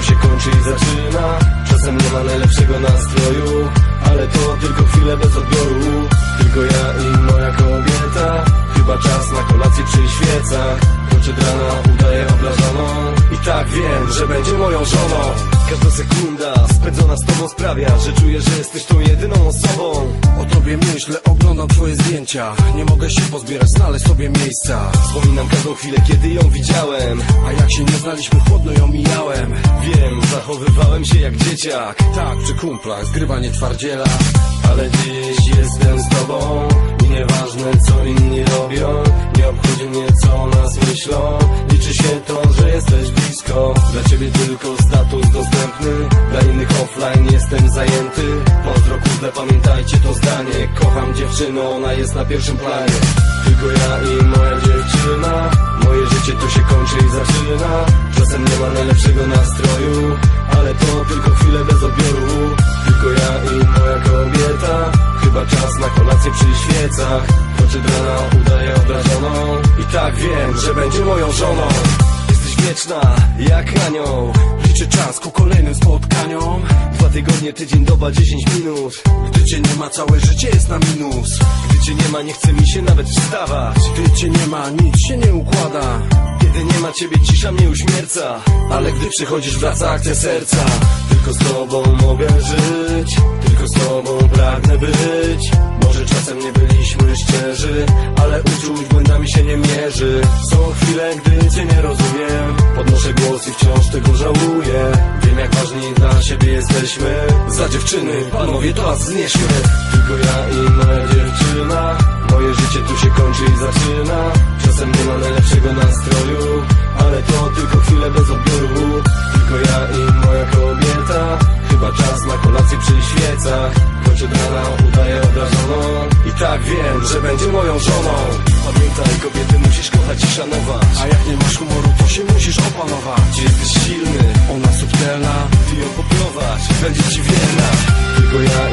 kończy i zaczyna. Czasem nie ma najlepszego nastroju Ale to tylko chwile bez odbioru. Tylko ja i moja kobieta Chyba czas na kolację przy świecach. Kroczy od rana, udaje obrażoną I tak wiem, że będzie moją żoną Każda sekunda spędzona z tobą sprawia Że czuję, że jesteś tą jedyną osobą. O tobie myślę, oglądam twoje zdjęcia. Nie mogę się pozbierać, znaleźć sobie miejsca. Wspominam każdą chwilę, kiedy ją widziałem. A jak się nie znaliśmy, chłodno ją mijałem. Wiem, zachowywałem się jak dzieciak. Tak, przy kumplach, zgrywanie twardziela. Ale dziś jestem z tobą. I nieważne co inni robią. Nie obchodzi mnie co o nas myślą. Liczy się to, że jesteś blisko Dla ciebie tylko status dostępny. Dla innych offline jestem zajęty. Pozdro kurde pamiętajcie to zdanie. Kocham dziewczynę, ona jest na pierwszym planie. Tylko ja i moja dziewczyna. Moje życie tu się kończy i zaczyna. Czasem nie ma najlepszego nastroju Ale to tylko chwilę bez odbioru. Tylko ja i moja kobieta. Chyba czas na kolację przy świecach. Choć od rana udaje obrażoną. I tak wiem, że będzie moją żoną Jesteś wieczna, jak anioł. Liczę czas ku kolejnym spotkaniom. Dwa tygodnie, tydzień, doba, 10 minut. Gdy cię nie ma, całe życie jest na minus. Gdy cię nie ma, nie chce mi się nawet wstawać. Gdy cię nie ma, nic się nie układa. Kiedy nie ma ciebie, cisza mnie uśmierca. Ale gdy przychodzisz, wraca akcja serca. Tylko z tobą mogę żyć. Tylko z tobą pragnę być czasem nie byliśmy szczerzy Ale uczuć błędami się nie mierzy. Są chwile, gdy cię nie rozumiem. Podnoszę głos i wciąż tego żałuję. Wiem jak ważni dla siebie jesteśmy. Za dziewczyny, panowie to was znieśmy Tylko ja i moja dziewczyna. Moje życie tu się kończy i zaczyna. Czasem nie ma najlepszego nastroju Ale to tylko tak wiem, że będzie moją żoną. Pamiętaj kobiety musisz kochać i szanować. A jak nie masz humoru, to się musisz opanować. Jesteś silny, Ona subtelna ty ją poprowadź Będzie ci wierna Tylko ja